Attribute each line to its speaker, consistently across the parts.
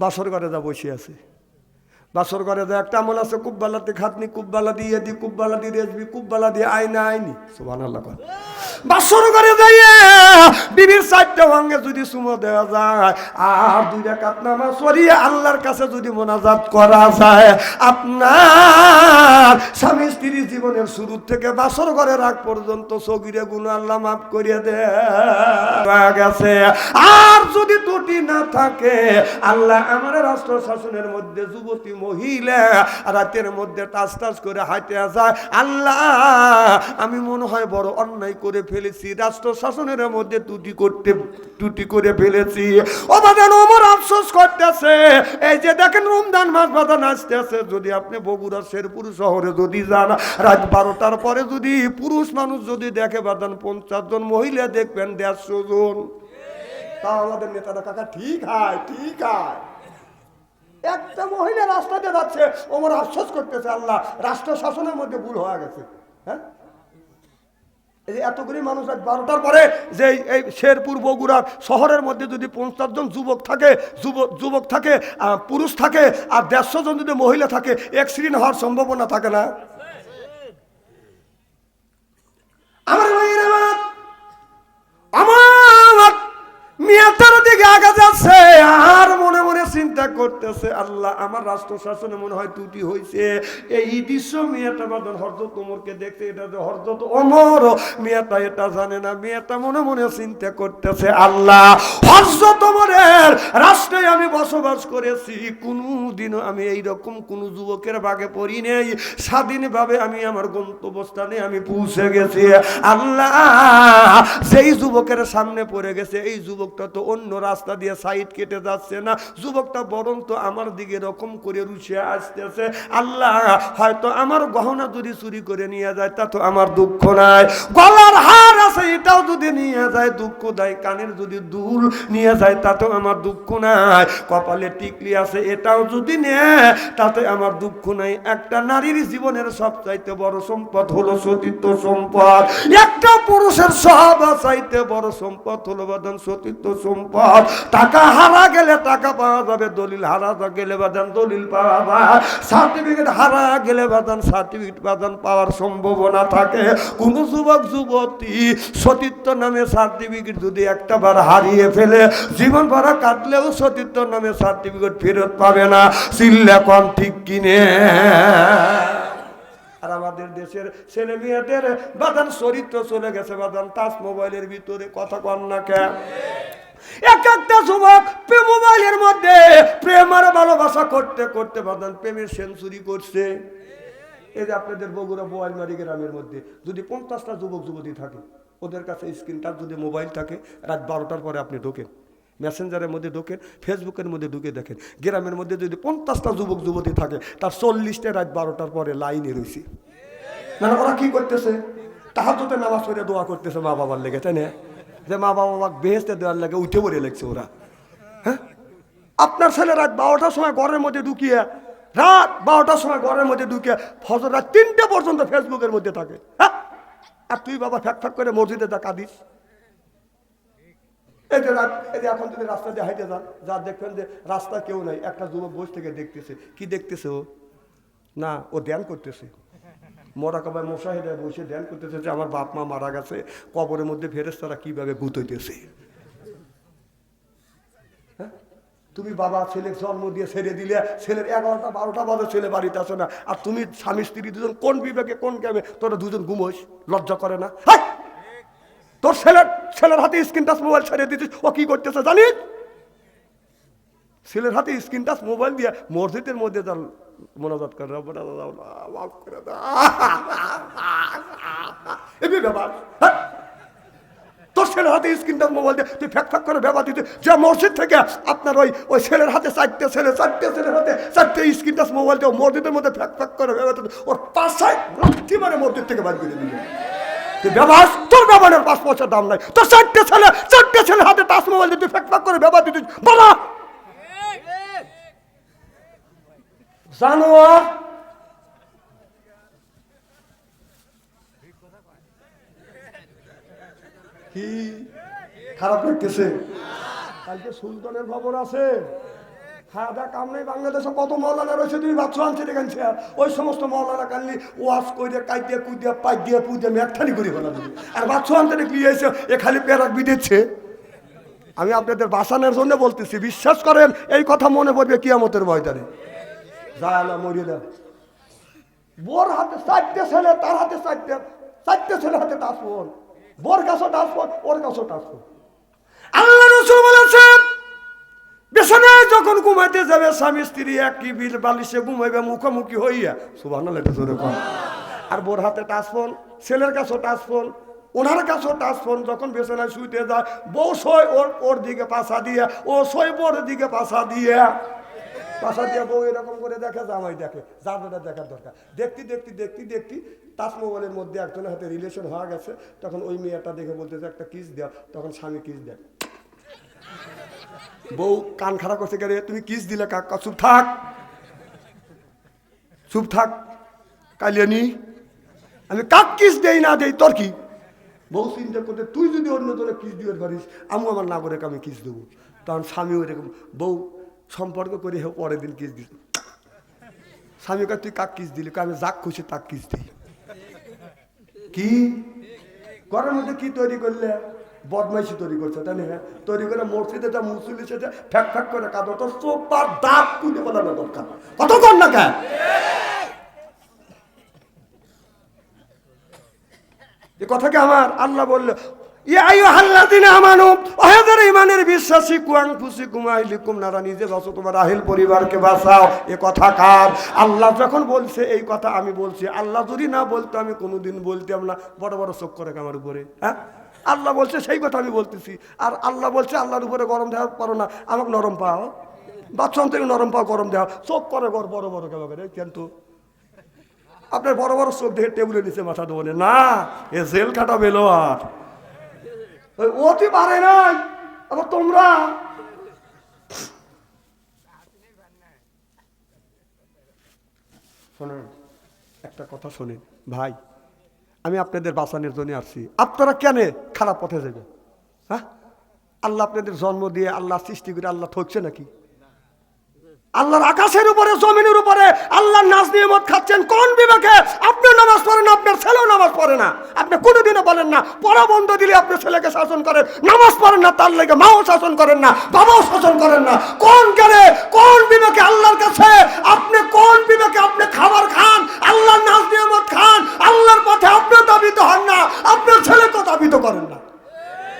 Speaker 1: বাসর ঘরে যা বসে আছে। বাসর ঘরে যা একটা আমল আছে, কুব্বালাতে খাতনি, কুব্বালা দিয়ে দি, কুব্বালা দিয়ে রেজবি, কুব্বালা দিয়ে না আইনি। সুবান আল্লাহ বাসর ঘরে যাইয়ে বিবির চারটা ভাঙ্গে যদি সুমো দেওয়া যায়, আর দুই রাকাত নামাজ পড়িয়ে আল্লাহর কাছে যদি মোনাজাত করা যায়, আপনার স্বামী স্ত্রী জীবনের শুরু থেকে বাসর ঘরে রাখ পর্যন্ত সগিরে গুণ আল্লাহ মাফ করিয়ে দেয় গেছে। আর যদি ত্রুটি না থাকে, আল্লাহ আমার রাষ্ট্র শাসনের মধ্যে যুবতী মহিলা রাতের মধ্যে টাচ টাচ করে হাঁটে যায়। আল্লাহ, আমি মনে হয় বড় অন্যায় করে ফেলেছি রাষ্ট্র শাসনের মধ্যে ত্রুটি করতে ত্রুটি করে ফেলেছি। ও বাদান ওমর আফসোস করতেছে। এই যে দেখেন, রমজান মাস বাদান আসতেছে। যদি আপনি বগুড়া, শেরপুর শহরে যদি যান, রাত বারোটার পরে যদি পুরুষ মানুষ যদি দেখে বাদান পঞ্চাশ জন মহিলা দেখবেন দেড়শো জন। তা আমাদের নেতারা, কাকা, ঠিক হয় ঠিক হয়। একটা মহিলা রাস্তা দিয়ে যাচ্ছে, ওমর আফসোস করতেছে, আল্লাহ রাষ্ট্র শাসনের মধ্যে ভুল হয়ে গেছে। হ্যাঁ? এই এতগুলি মানুষ আজ বারোটার পরে যে এই- শেরপুর বগুড়ার শহরের মধ্যে যদি পঞ্চাশ জন যুবক থাকে যুবক থাকে আহ, পুরুষ থাকে আর দেড়শো জন যদি মহিলা থাকে অ্যাক্সিডেন্ট হওয়ার সম্ভাবনা থাকে না? আমার ভাইয়ের আমার দিকে আগে যাচ্ছে মনে চিন্তা করতেছে, আল্লাহ, আমার রাষ্ট্র শাসনে মনে হয় ত্রুটি হয়েছে এই দৃশ্য মেয়েটা বাদন হরজত ওমরকে দেখতে এটা যে হরজত ওমর, মেয়েটা এটা জানে না, মেয়েটা মনে মনে চিন্তা করতেছে, আল্লাহ হরজত ওমরের রাষ্ট্রে আমি বসবাস করেছি, কোনোদিনও আমি এইরকম কোন যুবকের বাগে পড়ি নেই, স্বাধীনভাবে আমি আমার গন্তব্যস্থানে আমি পৌঁছে গেছি। আল্লাহ সেই যুবকের সামনে পড়ে গেছে, এই যুবকটা তো অন্য রাস্তা দিয়ে সাইড কেটে যাচ্ছে না, যুবকটা বরং তো আমার দিকে এরকম করে রুশে আসতেছে? আল্লাহ, হয়তো আমার গহনা যদি চুরি করে নিয়ে যায়, তা তো আমার দুঃখ নাই। গলার হার আছে, এটাও যদি নিয়ে যায় দুঃখ দেয় কানের যদি দুল নিয়ে যায় তাতেও আমার দুঃখ নাই। কপালে টিকলি আছে, এটাও যদি নেয়, তাতে আমার দুঃখ নাই। একটা নারীর জীবনের সবচাইতে বড় সম্পদ হলো সতীত্ব সম্পদ। একটা পুরুষের সব চাইতে বড় সম্পদ হলো বাদান সতীত্ব সম্পদ। টাকা হারা গেলে টাকা পাওয়া যাবে দলিল, হারা গেলে বাদান দলিল পাওয়া যায় সার্টিফিকেট হারা গেলে বাদান সার্টিফিকেট বাদান পাওয়ার সম্ভাবনা থাকে। কোন যুবক, যুবতী সতীত্ব নামে সার্টিফিকেট যদি একটা বার হারিয়ে ফেলে, জীবন ভরা কাটলেও সতীর্থ নামে সার্টিফিকেট ফেরত পাবে না। চিল্লা ঠিক কিনে। আর আমাদের দেশের ছেলে মেয়েদের বাদান চরিত্র চলে গেছে বাদান টাচ মোবাইলের ভিতরে কথা কন না কে এক একটা যুবক মোবাইলের মধ্যে প্রেম আর ভালোবাসা করতে করতে বাদান প্রেমের সেঞ্চুরি করছে। এই যে আপনাদের বগুড়া বোয়ালমারি গ্রামের মধ্যে যদি পঞ্চাশটা যুবক যুবতী থাকে, ওদের কাছে স্ক্রিন টাচ যদি মোবাইল থাকে, রাত বারোটার পরে আপনি ঢোকেন। মেসেঞ্জারের মধ্যে ঢোকেন ফেসবুকের মধ্যে ঢুকে দেখেন। গ্রামের মধ্যে যদি পঞ্চাশটা যুবক যুবতী থাকে, তার চল্লিশটা রাত বারোটার পরে লাইনে রয়েছে। মানে ওরা কি করতেছে? তাহাজতে নামাজ পড়ে দোয়া করতেছে মা বাবার লেগে, তাই না? যে মা বাবা আমাকে বেহেস্তে দেওয়ার লাগে উঠে পড়ে লাগছে ওরা। হ্যাঁ? আপনার ছেলে রাত বারোটার সময় ঘরের মধ্যে ঢুকিয়ে, রাত বারোটার সময় ঘরের মধ্যে ঢুকিয়ে ফজর রাত তিনটে পর্যন্ত ফেসবুকের মধ্যে থাকে। হ্যাঁ? আর তুই বাবা ফ্যাক ফ্যাক করে মসজিদে যা কাঁদিস। এই রাত এই এখন যদি রাস্তা দিয়ে হাইটে যান, যা দেখবেন যে রাস্তা কেউ নাই, একটা যুবক বসে থেকে দেখতেছে। কি দেখতেছে ও? না, ও ধ্যান করতেছে। মরা কবাই মশাহিদে বসে ধ্যান করতেছে যে আমার বাপ মা মারা গেছে, কবরের মধ্যে ফেরেস্তারা কীভাবে গুতইতেছে হ্যাঁ? তুমি বাবা, ছেলে জন্ম দিয়ে ছেড়ে দিলে, ছেলের এগারোটা, বারোটা বাজে ছেলে বাড়িতে আসে না। আর তুমি স্বামী, স্ত্রী দুজন কোন বিবেকে, কোন ক্যামে তোরা দুজন ঘুমোস? লজ্জা করে না! তোর ছেলের ছেলের হাতে স্ক্রিন টাচ মোবাইল ছেড়ে দিচ্ছিস ও কি করতেছে জানিস? ছেলের হাতে স্ক্রিন টাচ মোবাইল দিয়ে মসজিদের মধ্যে তার মনোজাত মাফ করে দাও। হ্যাঁ? তোর ছেলের হাতে স্ক্রিন টাচ মোবাইল দিয়ে তুই ফ্যাক ফ্যাক করে ব্যবহার দিতে, যে মসজিদ থেকে আপনার ওই ওই ছেলের হাতে চারটে ছেলে, চারটে ছেলের হাতে চারটে মোবাইল দিয়ে মসজিদের মধ্যে ফ্যাক ফ্যাক করে ব্যবহার দিতে, ওর পাশায় মানে মসজিদ থেকে বাদ করে তুই ব্যবহার, তোর ব্যবহারের পাঁচ পয়সার দাম নাই তোর চারটে ছেলে চারটে ছেলে হাতে টাচ মোবাইল দিয়ে তুই ফ্যাক ফ্যাক করে ব্যবহার দিতে বলা জানোয়ার? কি খারাপ লাগতেছে? কালকে সুলতানের খবর আছে। আমি বাংলাদেশে, কত রয়েছে তুমি দেখেছি ওই সমস্ত মৌলানা কালি ওয়াশ করে কাইদিয়ে কুইদিয়ে পাই দিয়ে পুইদিয়ে ম্যাকঠানি করে ফেলাবি আর বাচ্চু আনতে দেখলি এসে এ খালি পেরাক বিদেছে আমি আপনাদের বাসানোর জন্য বলতেছি, বিশ্বাস করেন, এই কথা মনে পড়বে কিয়ামতের ময়দানে। যায় না মরিয়ে দেয়। বোর হাতে চারটে ছেলে, তার হাতে চারটে চারটে ছেলে হাতে টাসফোন বোর। কাছে টাসফোন ওর কাছে টাসফোন আল্লাহ রসুল বলেছেন বিছানায় যখন ঘুমাইতে যাবে, স্বামী, স্ত্রী একই বিল বালিশে ঘুমাইবে, মুখোমুখি হইয়া সুবাহ আর বোর হাতে টাচফোন ছেলের কাছেও টাচফোন ওনার কাছেও টাচফোন যখন বিছানায় শুইতে যায়, বউ সই ওর ওর দিকে পাশা দিয়ে, ও সই বোর দিকে পাশা দিয়ে পাশা দিয়ে বউ এরকম করে দেখে, জামাই দেখে যেটা দেখার দরকার। দেখতে দেখতে দেখতে দেখতে তাস মোবাইলের মধ্যে একজনের হাতে রিলেশন হওয়া গেছে, তখন ওই মেয়েটা দেখে বলতেছে, একটা কিস দেয় তখন স্বামী কিস দেয়। বউ কান খারাপ করছে গেলে তুমি কিস দিলে কাকা চুপ থাক চুপ থাক, কালিয়ানি, আমি কাক কিস দেই না দেই, তোর কি? বউ চিন্তা করতে, তুই যদি অন্য তোরে কিস দিয়ে পারিস আমি আমার নাগরিক, আমি কিস দেবো। তখন স্বামী ওইরকম বউ সম্পর্ক করে হোক পরের দিন কিস দিস। স্বামী তুই কাক কিস দিলি? আমি যাক খুশি তাক কিস দিই। কি? ঘরের মধ্যে কি তৈরি করলে? বদমাইশি তৈরি করছে, তাই না? তৈরি করে মসজিদে যা মুসলিম এসেছে, ফ্যাক ফ্যাক করে কাঁদো। তোর সোপার দাঁত কুলে বলানো দরকার কত কর না কেন? এ কথা কি আমার? আল্লাহ বলল বিশ্বাসী, কুয়াং ফুসি কুমাইলিকুম নারা, নিজে বাঁচো তোমার আহিল পরিবারকে বাঁচাও, এ কথা কার? আল্লাহ যখন বলছে এই কথা আমি বলছি, আল্লাহ যদি না বলতো আমি কোনোদিন বলতাম না। বড় বড় চোখ করে আমার উপরে হ্যাঁ? আল্লাহ বলছে সেই কথা আমি বলতেছি। আর আল্লাহ বলছে আল্লাহর উপরে গরম দেওয়া পারো না, আমাকে নরম পাও। বাচ্চা থেকে নরম পাও, গরম দেওয়া। চোখ করে বড় বড় বড় কেন করে কিন্তু। আপনার বড় বড় চোখ দেখে টেবিলের নিচে মাথা দেবো না, এ জেল খাটা বেলো আর ওই অতি পারে নাই, আবার তোমরা? শোনেন, একটা কথা শোনেন। ভাই, আমি আপনাদের বাঁচানোর জন্য আসছি। আপনারা কেন খারাপ পথে যাবেন? হ্যাঁ? আল্লাহ আপনাদের জন্ম দিয়ে আল্লাহ সৃষ্টি করে আল্লাহ ঠকছে নাকি? আল্লাহর আকাশের উপরে, জমিনের উপরে আল্লাহর নাচ নিয়ামত খাচ্ছেন। কোন বিবেকে? আপনি নামাজ পড়েন আপনার ছেলেও নামাজ পড়ে না। আপনি কোনোদিনও বলেন না, পড়া বন্ধ দিলে আপনার ছেলেকে শাসন করেন। নামাজ পড়েন না, তার লেগে মাও শাসন করেন না, বাবাও শাসন করেন না। কোন গেলে কোন বিবেকে আল্লাহর কাছে আপনি কোন বিবেকে আপনি খাবার খান আল্লাহর নাচ নিয়ামত খান আল্লাহর পথে আপনি দাবিত হন না আপনার ছেলেকেও দাবিত করেন না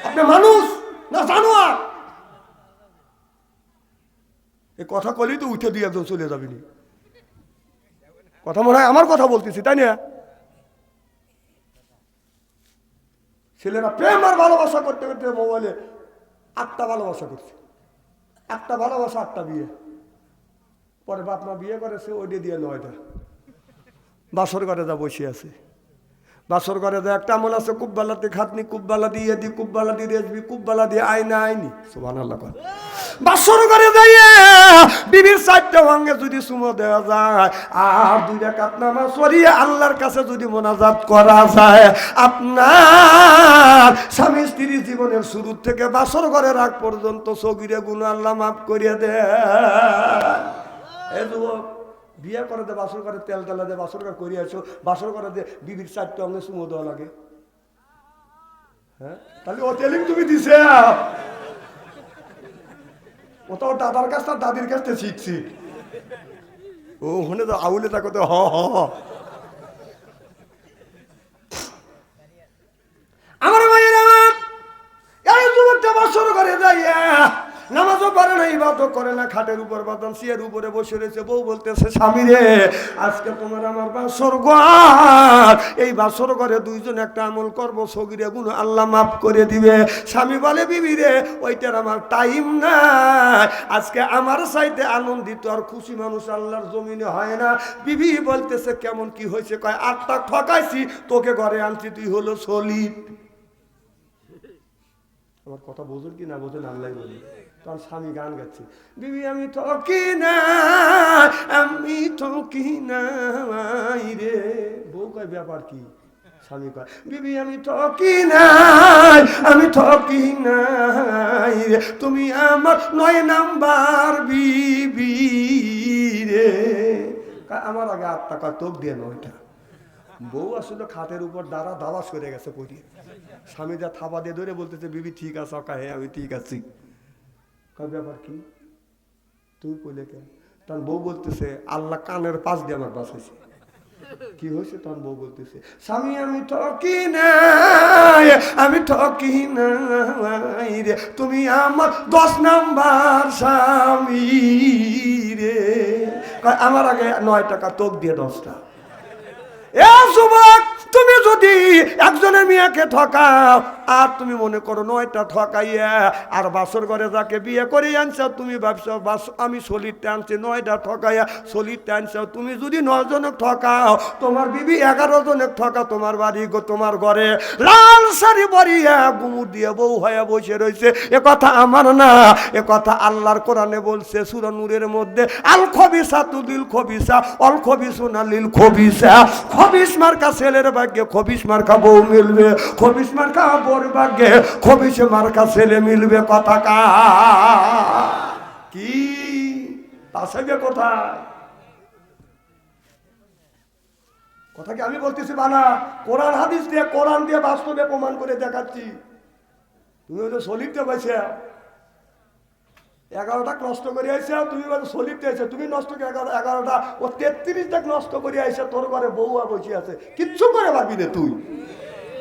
Speaker 1: আপনি মানুষ না জানোয়ার এই কথা কলেই তো উঠে দিয়ে একজন চলে যাবি কথা মনে হয় আমার কথা বলতেছি, তাই না? ছেলেরা প্রেম আর ভালোবাসা করতে করতে মোবাইলে আটটা ভালোবাসা করছে। একটা ভালোবাসা, আটটা বিয়ে। পরে বাপ মা বিয়ে করেছে ওইটা দিয়ে নয়টা। বাসর ঘরে যা বসে আছে। বাসর ঘরে যা একটা আমল আছে, কুব্বালাতে খাতনি কুব্বালা দিয়ে দি কুব্বালা দিয়ে রেসবি কুব্বালা দিয়ে আইনা আইনি সুবান আল্লাহ বাসর ঘরে যাইয়ে বিবির চারটা ভাঙ্গে যদি সুমো দেওয়া যায়, আর দুই রাকাত নামাজ পড়িয়ে আল্লাহর কাছে যদি মোনাজাত করা যায়, আপনার স্বামী স্ত্রী জীবনের শুরু থেকে বাসর ঘরে রাখ পর্যন্ত সগিরে গুণ আল্লাহ মাফ করিয়ে দে। এ যুবক, বিয়ে করে দে, বাসর করে তেল তেলা দে, বাসর করে করিয়ে আসো, বাসর করে দে, বিবির চারটে অঙ্গে সুমো দেওয়া লাগে। হ্যাঁ? তাহলে ও তেলিং তুমি দিছে। ও তো দাদার কাছ তার দাদির কাছ থেকে শিখছি। ও ওখানে তো আউলে তা তো হ হ। পড়ে না ইবাদত করে না খাটের উপর বাদন সিয়ের উপরে বসে রয়েছে। বউ বলতেছে, স্বামী রে, আজকে তোমার আমার বাসর ঘর। এই বাসর ঘরে দুইজন একটা আমল করব, সগিরে গুণ আল্লাহ মাফ করে দিবে। স্বামী বলে, বিবি রে, ওইটার আমার টাইম না। আজকে আমার সাইতে আনন্দিত আর খুশি মানুষ আল্লাহর জমিনে হয় না। বিবি বলতেছে, কেমন কি হয়েছে? কয় আটটা ঠকাইছি, তোকে ঘরে আনছি, তুই হলো সলিড আমার কথা বোঝেন কি না বোঝেন আল্লাহ বলি। তখন স্বামী গান গাচ্ছে। বিবি, আমি ঠকি না, আমি ঠকি না রে। বউ কয়, ব্যাপার কি? স্বামী কয়, বিবি, আমি ঠকি নাই আমি ঠকি নাই রে। তুমি আমার নয় নাম্বার বিবি রে। আমার আগে আট টাকা তোক দিয়ে নয়টা। বউ আসলে খাটের উপর দাঁড়া দাওয়া সরে গেছে পড়িয়ে। স্বামী যা থাবা দিয়ে ধরে বলতেছে, বিবি, ঠিক আছে? অকা হ্যাঁ আমি ঠিক আছি। কয়, ব্যাপার কি? তুই বলে কেন? তখন বউ বলতেছে, আল্লাহ কানের পাশ দিয়ে আমার বাঁচাইছে। কি হয়েছে? তখন বউ বলতেছে, স্বামী, আমি ঠকি নাই, আমি ঠকি নাই রে। তুমি আমার দশ নাম্বার স্বামী রে। আমার আগে নয় টাকা তোক দিয়ে দশটা। এ যুবক তুমি যদি একজনের মেয়েকে ঠকাও, আর তুমি মনে করো নয়টা ঠকাইয়া আর বাসর ঘরে যাকে বিয়ে করে আনছ, তুমি ভাবছ, বাস, আমি সলিরটা আনছি, নয়টা ঠকাইয়া সলিরটা আনছ। তুমি যদি নজনক ঠকাও, তোমার বিবি এগারো জনের ঠকা তোমার বাড়ি গো, তোমার ঘরে। লাল শাড়ি বরিয়া গুমুর দিয়ে বউ হয়ে বসে রয়েছে এ কথা আমার না, এ কথা আল্লাহর কোরআনে বলছে সুরানুরের মধ্যে, আল খবিসা তুলিল খবিসা, অল খবিসু না লিল খবিসা। খবিস মার্কা ছেলের ভাগ্যে খবিস মার্কা বউ মিলবে খবিস মার্কা বোর ভাগ্যে খবিস মার্কা ছেলে মিলবে কথা কা? কি তাসাইবে কোথায়? কথা কি আমি বলতেছি বানা? কোরআন হাদিস দিয়ে, কোরআন দিয়ে বাস্তবে প্রমাণ করে দেখাচ্ছি। তুমি হয়তো সলিপতে পাইছে এগারোটা নষ্ট করে আইসে তুমি বলে সলিপতে আইসে তুমি নষ্ট এগারো এগারোটা ও তেত্রিশ টাক নষ্ট করে আইসে তোর ঘরে বউ আর বসে আছে। কিচ্ছু করে পারবি না তুই।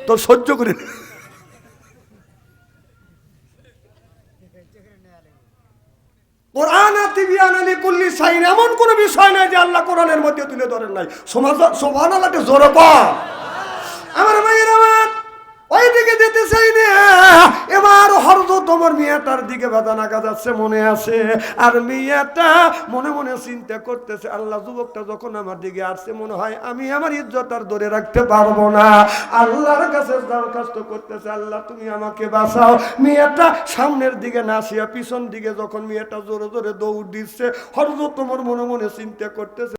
Speaker 1: তোর সহ্য করে। কোরআন কুল্লি সাইন, এমন কোনো বিষয় নাই যে আল্লাহ কোরআনের মধ্যে তুলে ধরেন নাই। সমাজ সোভান আল্লাহকে আমার ভাইয়ের আমার ওই দিকে যেতে চাই না। তোমার মেয়েটার দিকে বেদনা যাচ্ছে মনে আছে? আর মেয়েটা মনে মনে চিন্তা করতেছে, আল্লাহ যুবকটা যখন আমার দিকে আসছে, মনে হয় আমি আমার ইজ্জত আর ধরে রাখতে পারব না। আল্লাহর কাছে দরখাস্ত করতেছে, আল্লাহ তুমি আমাকে বাঁচাও। মেয়েটা সামনের দিকে না আসিয়া পিছন দিকে যখন মেয়েটা জোরে জোরে দৌড় দিচ্ছে হরদ তোমার মনে মনে চিন্তা করতেছে